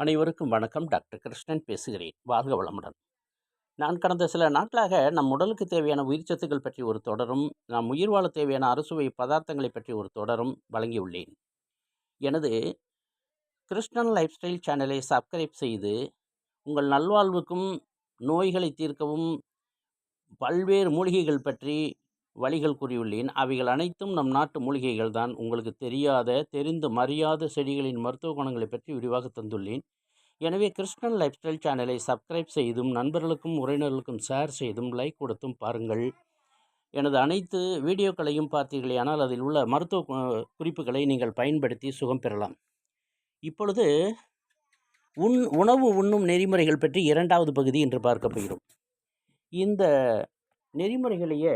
அனைவருக்கும் வணக்கம். டாக்டர் கிருஷ்ணன் பேசுகிறேன். வாழ்க வளமுடன். நான் கடந்த சில நாட்களாக நம் உடலுக்கு தேவையான உயிர்ச்சத்துக்கள் பற்றி ஒரு தொடரும் நம் உயிர் வாழ தேவையான அறுசுவை பதார்த்தங்களை பற்றி ஒரு தொடரும் வழங்கியுள்ளேன். எனது கிருஷ்ணன் லைஃப் ஸ்டைல் சேனலை சப்ஸ்கிரைப் செய்து உங்கள் நல்வாழ்வுக்கும் நோய்களை தீர்க்கவும் பல்வேறு மூலிகைகள் பற்றி வழிகள் கூறியுள்ளேன். அவைகள் அனைத்தும் நம் நாட்டு மூலிகைகள் தான். உங்களுக்கு தெரியாத தெரிந்து மறியாத செடிகளின் மருத்துவ குணங்களை பற்றி விரிவாக தந்துள்ளேன். எனவே கிருஷ்ணன் லைஃப் ஸ்டைல் சேனலை சப்ஸ்கிரைப் செய்தும் நண்பர்களுக்கும் உறவினர்களுக்கும் ஷேர் செய்தும் லைக் கொடுத்தும் பாருங்கள். எனது அனைத்து வீடியோக்களையும் பார்த்தீர்களேயானால் அதில் உள்ள மருத்துவ குறிப்புகளை நீங்கள் பயன்படுத்தி சுகம் பெறலாம். இப்பொழுது உண் உணவு உண்ணும் நெறிமுறைகள் பற்றி இரண்டாவது பகுதி என்று பார்க்க போகிறோம். இந்த நெறிமுறைகளையே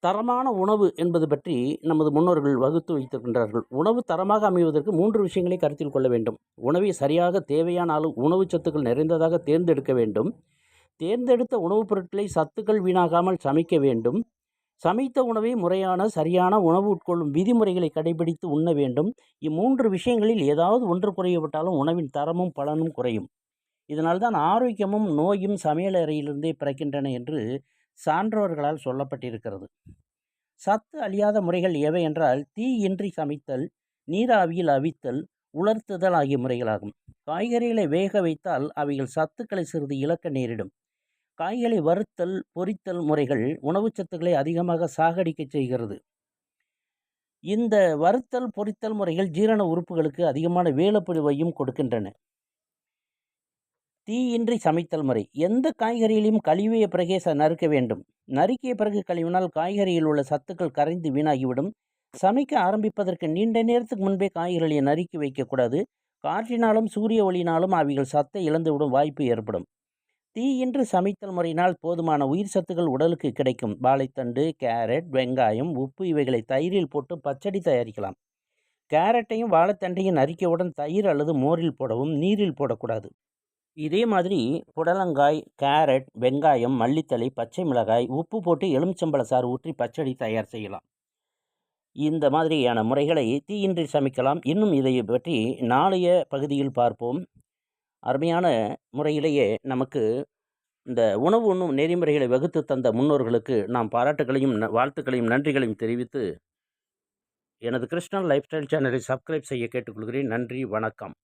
தரமான உணவு என்பது பற்றி நமது முன்னோர்கள் வகுத்து வைத்திருக்கின்றார்கள். உணவு தரமாக அமைவதற்கு மூன்று விஷயங்களை கருத்தில் கொள்ள வேண்டும். உணவை சரியாக தேவையான அளவு உணவுச் சத்துக்கள் நிறைந்ததாக தேர்ந்தெடுக்க வேண்டும். தேர்ந்தெடுத்த உணவுப் பொருட்களை சத்துக்கள் வீணாகாமல் சமைக்க வேண்டும். சமைத்த உணவை முறையான சரியான உணவு உட்கொள்ளும் விதிமுறைகளை கடைபிடித்து உண்ண வேண்டும். இம்மூன்று விஷயங்களில் ஏதாவது ஒன்று குறையப்பட்டாலும் உணவின் தரமும் பலனும் குறையும். இதனால்தான் ஆரோக்கியமும் நோயும் சமையலறையிலிருந்தே பிறக்கின்றன என்று சான்றோர்களால் சொல்லப்பட்டிருக்கிறது. சத்து அழியாத முறைகள் எவை என்றால் தீயின்றி சமைத்தல் நீராவியில் அவித்தல் உலர்த்துதல் ஆகிய முறைகளாகும். காய்கறிகளை வேக வைத்தால் அவைகள் சத்துக்களை சிறிது இழக்க நேரிடும். காய்களை வறுத்தல் பொரித்தல் முறைகள் உணவுச் சத்துக்களை அதிகமாக சாகடிக்கச் செய்கிறது. இந்த வறுத்தல் பொரித்தல் முறைகள் ஜீரண உறுப்புகளுக்கு அதிகமான வேலப்பொழிவையும் கொடுக்கின்றன. தீயின்றி சமைத்தல் முறை. எந்த காய்கறியிலையும் கழுவிய பிறகே ச நறுக்க வேண்டும். நறுக்கிய பிறகு கழுவினால் காய்கறியில் உள்ள சத்துக்கள் கரைந்து வீணாகிவிடும். சமைக்க ஆரம்பிப்பதற்கு நீண்ட நேரத்துக்கு முன்பே காய்கறிகளை நறுக்கி வைக்கக்கூடாது. காற்றினாலும் சூரிய ஒளியினாலும் அவைகள் சத்தை இழந்துவிடும் வாய்ப்பு ஏற்படும். தீயின்றி சமைத்தல் முறையினால் போதுமான உயிர் சத்துக்கள் உடலுக்கு கிடைக்கும். வாழைத்தண்டு கேரட் வெங்காயம் உப்பு இவைகளை தயிரில் போட்டு பச்சடி தயாரிக்கலாம். கேரட்டையும் வாழைத்தண்டையும் நறுக்கியவுடன் தயிர் அல்லது மோரில் போடவும் நீரில் போடக்கூடாது. இதே மாதிரி புடலங்காய் கேரட் வெங்காயம் மல்லித்தழை பச்சை மிளகாய் உப்பு போட்டு எலுமிச்சம்பழ சாறு ஊற்றி பச்சடி தயார் செய்யலாம். இந்த மாதிரியான முறைகளை தீயின்றி சமைக்கலாம். இன்னும் இதை பற்றி நாளைய பகுதியில் பார்ப்போம். அருமையான முறையிலேயே நமக்கு இந்த உணவு உண்ணும் நெறிமுறைகளை வகுத்து தந்த முன்னோர்களுக்கு நாம் பாராட்டுகளையும் ந- வாழ்த்துக்களையும் நன்றிகளையும் தெரிவித்து எனது கிருஷ்ணன் லைஃப் ஸ்டைல் சேனலை சப்ஸ்கிரைப் செய்ய கேட்டுக்கொள்கிறேன். நன்றி வணக்கம்.